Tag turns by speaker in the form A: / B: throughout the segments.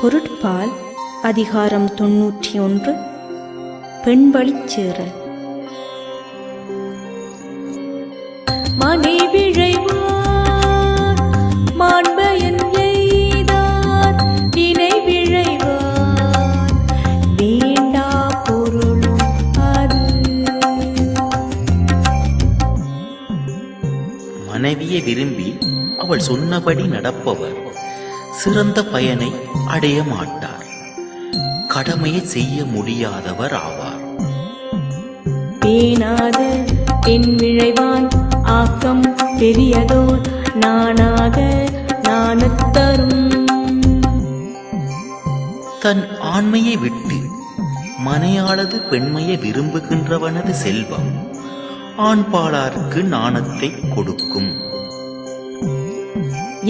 A: பொருட்பால் அதிகாரம் தொன்னூற்றி ஒன்று பெண்வழிச் சேறல் மனைவிழைவார் மாண்பயன்
B: மனைவியை விரும்பி அவள் சொன்னபடி நடப்பவர். சிறந்த பயனை அடைய மாட்டார். கடமையை செய்ய முடியாதவர் ஆவார்.
A: பேணாத பெண் விழைவான் ஆக்கம் பெரியதோர் நானாக நாணத்தரும்
B: தன் ஆண்மையை விட்டு மனையாளது பெண்மையை விரும்புகின்றவனது செல்வம் ஆண்பாளாருக்கு நாணத்தை கொடுக்கும்.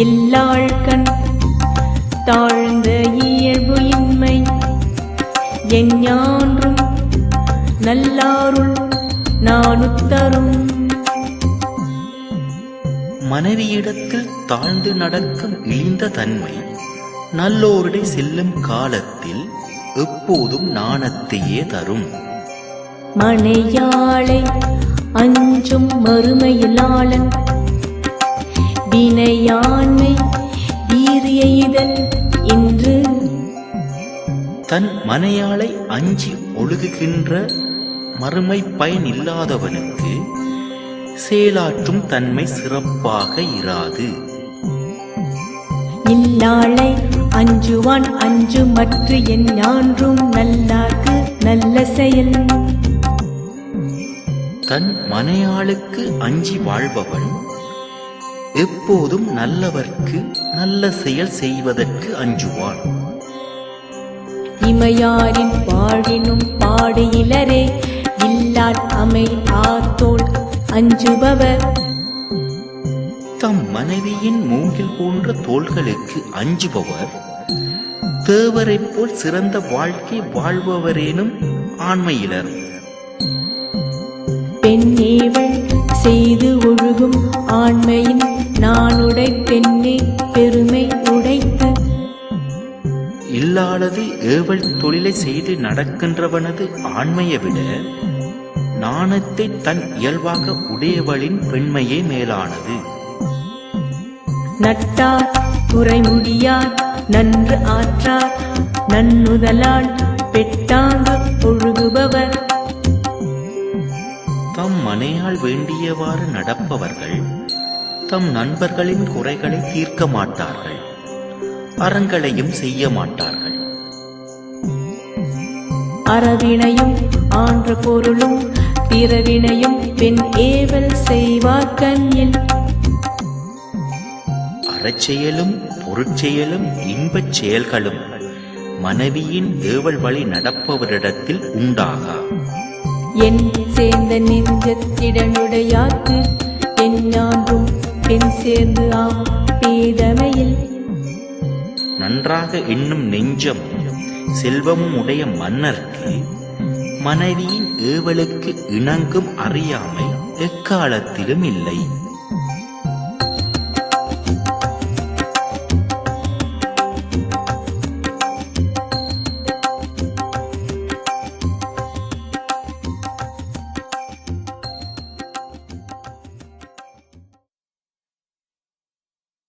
A: எல்லாழ்கண் தாழ்ந்த இயல்பு இன்மை. எஞ்ஞான்றும் நல்லாருள் நானுத்தரும்
B: மனைவியிடத்தில் தாழ்ந்து நடக்கும் இழிந்த தன்மை. நல்லோருடை செல்லும் காலத்தில் எப்போதும் நாணத்தையே தரும்.
A: மனையாளை அஞ்சும் மறுமையிலாளன். வினையாண்மை
B: தன் மனையாளை அஞ்சி ஒழுகுகின்ற மறுமை பயன் இல்லாதவனுக்கு செயலாற்றும் தன்மை சிறப்பாக இராது.
A: இல்லாளை அஞ்சுவான் அஞ்சு மற்ற என் ஞான்றும் நல்லார்க்கு நல்ல செயல்.
B: தன் மனையாளுக்கு அஞ்சி வாழ்பவன் எப்போதும் நல்லவர்க்கு நல்ல செயல் செய்வதற்கு அஞ்சுவான்.
A: இமையாரின் பாடினும் பாடியிலரே. இல்லார் அமை ஆத்தோள் அஞ்சுபவர்
B: தம் மனைவியின் மூங்கில் போன்ற தோள்களுக்கு அஞ்சுபவர். தேவரைப் போல் சிறந்த வாழ்க்கை வாழ்பவரேனும் ஆண்மையிலர்.
A: பெண்ணேவள் செய்து ஒழுகும் ஆண்மையின் நானுடை பெண்ணே.
B: இல்லாதது ஏவல் தொழிலை செய்து நடக்கின்றவனது ஆண்மையை விட நாணத்தை தன் இயல்பாக உடையவளின் பெண்மையே மேலானது.
A: நட்டார் குறைமுடியார் நன்று ஆற்றார் நன்னுதலால் பெட்டாங்க ஒழுகுபவர்.
B: தம் மனையால் வேண்டியவாறு நடப்பவர்கள் தம் நண்பர்களின் குறைகளை தீர்க்க மாட்டார்கள். அறங்களையும் செய்ய மாட்டார்கள்.
A: அறவினையும் ஆன்ற பொருளும் பிறவினையும் பெண் ஏவல் செய்வார் கண்ணில்.
B: அறச்செயலும் பொருட்செயலும் இன்பச் செயல்களும் மனைவியின் ஏவல் வழி நடப்பவரிடத்தில் உண்டாகா?
A: என் சேர்ந்த நெஞ்சத்திடனுடையாக்கு எஞ்ஞான்றும் பெண் சேர்ந்து ஆம் பேதமையில்.
B: நன்றாக எண்ணும் நெஞ்சம் செல்வமும் உடைய மன்னர்க்கு மனைவியின் ஏவலுக்கு இணங்கும் அறியாமை எக்காலத்திலும் இல்லை.